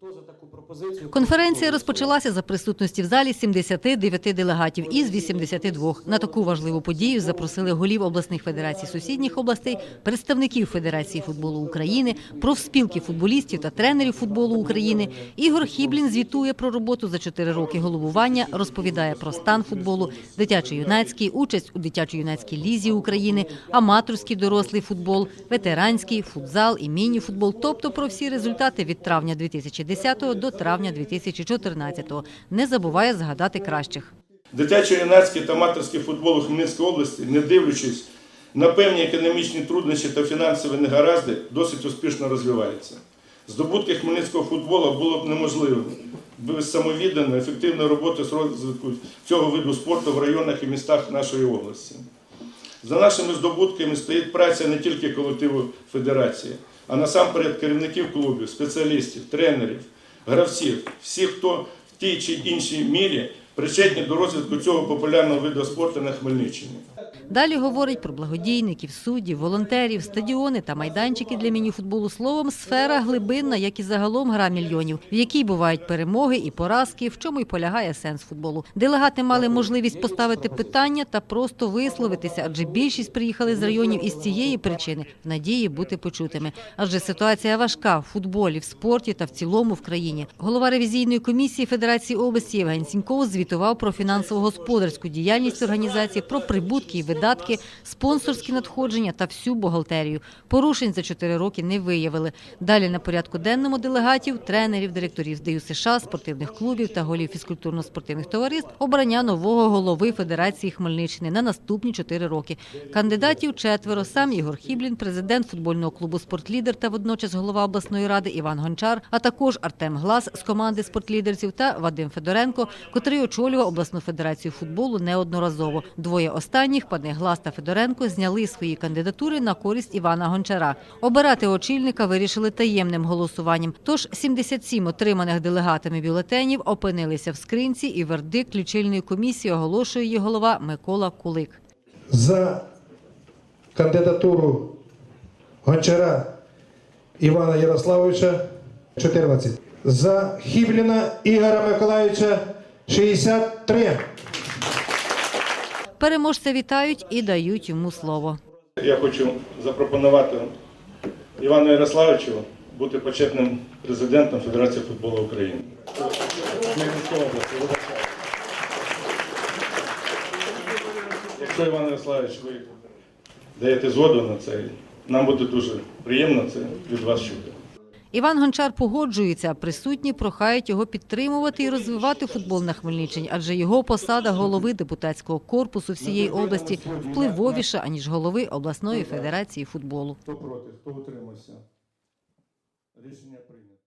Хто за таку пропозицію? Конференція розпочалася за присутності в залі 79 делегатів із 82. На таку важливу подію запросили голів обласних федерацій сусідніх областей, представників Федерації футболу України, профспілки футболістів та тренерів футболу України. Ігор Хіблін звітує про роботу за 4 роки головування, розповідає про стан футболу, дитячо-юнацький, участь у дитячо-юнацькій лізі України, аматорський дорослий футбол, ветеранський, футзал і міні-футбол, тобто про всі результати від травня 2010 до травня 2014. Не забуває згадати кращих. Дитячо-юнацький та аматорський футбол у Хмельницькій області, не дивлячись на певні економічні труднощі та фінансові негаразди, досить успішно розвивається. Здобутки хмельницького футболу було б неможливим без самовідданої, ефективної роботи з розвитку цього виду спорту в районах і містах нашої області. За нашими здобутками стоїть праця не тільки колективу федерації, а насамперед керівників клубів, спеціалістів, тренерів, гравців, всіх, хто в тій чи іншій мірі причетні до розвитку цього популярного виду спорту на Хмельниччині. Далі говорить про благодійників, суддів, волонтерів, стадіони та майданчики для мініфутболу. Словом, сфера глибинна, як і загалом гра мільйонів, в якій бувають перемоги і поразки, в чому й полягає сенс футболу. Делегати мали можливість поставити питання та просто висловитися, адже більшість приїхали з районів із цієї причини в надії бути почутими. Адже ситуація важка в футболі, в спорті та в цілому в країні. Голова ревізійної комісії Федерації області Євген Сіньков звітував про фінансово-господарську діяльність організації, про прибутки і видатки, спонсорські надходження та всю бухгалтерію. Порушень за чотири роки не виявили. Далі на порядку денному делегатів, тренерів, директорів ДЮСШ, США, спортивних клубів та голів фізкультурно-спортивних товариств обрання нового голови Федерації Хмельниччини на наступні чотири роки. Кандидатів четверо. Сам Ігор Хіблін, президент футбольного клубу «Спортлідер» та водночас голова обласної ради Іван Гончар, а також Артем Глас з команди спортлідерців та Вадим Федоренко, котрий очолював обласну федерацію футболу неодноразово. Двоє останніх, пане Глас та Федоренко, зняли свої кандидатури на користь Івана Гончара. Обирати очільника вирішили таємним голосуванням. Тож 77 отриманих делегатами бюлетенів опинилися в скринці, і вердикт лічильної комісії оголошує її голова Микола Кулик. за кандидатуру Гончара Івана Ярославовича 14. За Хібліна Ігора Миколаївича 63. Переможця вітають і дають йому слово. Я хочу запропонувати Івану Ярославовичу бути почетним президентом Федерації футболу України. Якщо Іван Ярославович, ви даєте згоду на це, нам буде дуже приємно це від вас чути. Іван Гончар погоджується, присутні прохають його підтримувати і розвивати футбол на Хмельниччині, адже його посада голови депутатського корпусу всієї області впливовіша, аніж голови обласної федерації футболу. Хто проти, хто утримався? Рішення прийнято.